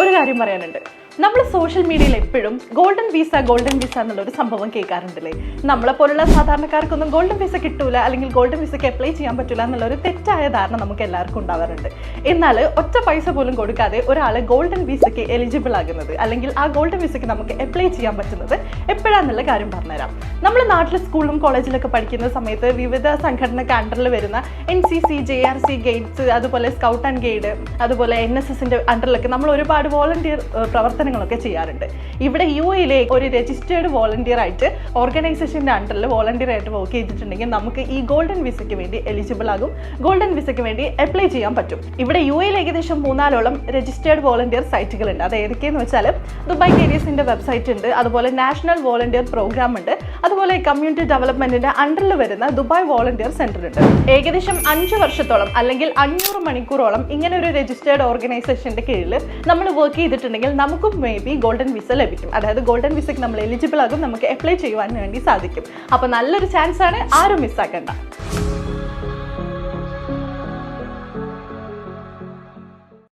ഒരു കാര്യം പറയാനുണ്ട്. നമ്മൾ സോഷ്യൽ മീഡിയയിൽ എപ്പോഴും ഗോൾഡൻ വിസ ഗോൾഡൻ വിസ എന്നുള്ളൊരു സംഭവം കേൾക്കാറുണ്ടല്ലേ? നമ്മളെ പോലുള്ള സാധാരണക്കാർക്കൊന്നും ഗോൾഡൻ വിസ കിട്ടൂല അല്ലെങ്കിൽ ഗോൾഡൻ വിസയ്ക്ക് അപ്ലൈ ചെയ്യാൻ പറ്റില്ല എന്നുള്ള ഒരു തെറ്റായ ധാരണ നമുക്ക് എല്ലാവർക്കും ഉണ്ടാവാറുണ്ട്. എന്നാൽ ഒറ്റ പൈസ പോലും കൊടുക്കാതെ ഒരാൾ ഗോൾഡൻ വിസയ്ക്ക് എലിജിബിൾ ആകുന്നത് അല്ലെങ്കിൽ ആ ഗോൾഡൻ വിസയ്ക്ക് നമുക്ക് അപ്ലൈ ചെയ്യാൻ പറ്റുന്നത് എപ്പോഴാന്നുള്ള കാര്യം പറഞ്ഞുതരാം. നമ്മൾ നാട്ടിൽ സ്കൂളിലും കോളേജിലൊക്കെ പഠിക്കുന്ന സമയത്ത് വിവിധ സംഘടനക്ക് അണ്ടറിൽ വരുന്ന N C C J R C guides അതുപോലെ സ്കൗട്ട് ആൻഡ് ഗൈഡ് അതുപോലെ എൻ എസ് എസിന്റെ അണ്ടറിലൊക്കെ നമ്മൾ ഒരുപാട് വോളണ്ടിയർ പ്രവർത്തനങ്ങളൊക്കെ ചെയ്യാറുണ്ട്. ഇവിടെ യു എയിലെ ഒരു രജിസ്റ്റേർഡ് വോളണ്ടിയർ ആയിട്ട് ഓർഗനൈസേഷന്റെ അണ്ടറിൽ വോളണ്ടിയർ ആയിട്ട് വർക്ക് ചെയ്തിട്ടുണ്ടെങ്കിൽ നമുക്ക് ഈ ഗോൾഡൻ വിസയ്ക്ക് വേണ്ടി എലിജിബിൾ ആകും. ഗോൾഡൻ വിസയ്ക്ക് വേണ്ടി അപ്ലൈ ചെയ്യാൻ പറ്റും. ഇവിടെ യു എയിൽ ഏകദേശം മൂന്നാലോളം രജിസ്റ്റേർഡ് വോളണ്ടിയർ സൈറ്റുകളുണ്ട് അത് ഏതൊക്കെയെന്ന് വെച്ചാൽ ദുബായ് കേരിയസിന്റെ വെബ്സൈറ്റ് ഉണ്ട്. അതുപോലെ നാഷണൽ വോളണ്ടിയർ പ്രോഗ്രാം ഉണ്ട്. അതുപോലെ കമ്മ്യൂണിറ്റി ഡെവലപ്മെന്റിന്റെ അണ്ടറിൽ വരുന്ന ദുബായ് വോളണ്ടിയർ സെന്റർ ഉണ്ട്. ഏകദേശം അഞ്ച് വർഷത്തോളം അല്ലെങ്കിൽ അഞ്ഞൂറ് മണിക്കൂറോളം ഇങ്ങനെ ഒരു രജിസ്റ്റേർഡ് ഓർഗനൈസേഷന്റെ കീഴിൽ നമ്മൾ വർക്ക് ചെയ്തിട്ടുണ്ടെങ്കിൽ നമുക്കും മേ ബി ഗോൾഡൻ വിസ ലഭിക്കും. അതായത് ഗോൾഡൻ വിസയ്ക്ക് നമ്മൾ എലിജിബിൾ ആകും നമുക്ക് അപ്ലൈ ചെയ്യുവാൻ വേണ്ടി സാധിക്കും. അപ്പോൾ നല്ലൊരു ചാൻസ് ആണ് ആരും മിസ്സാക്കണ്ട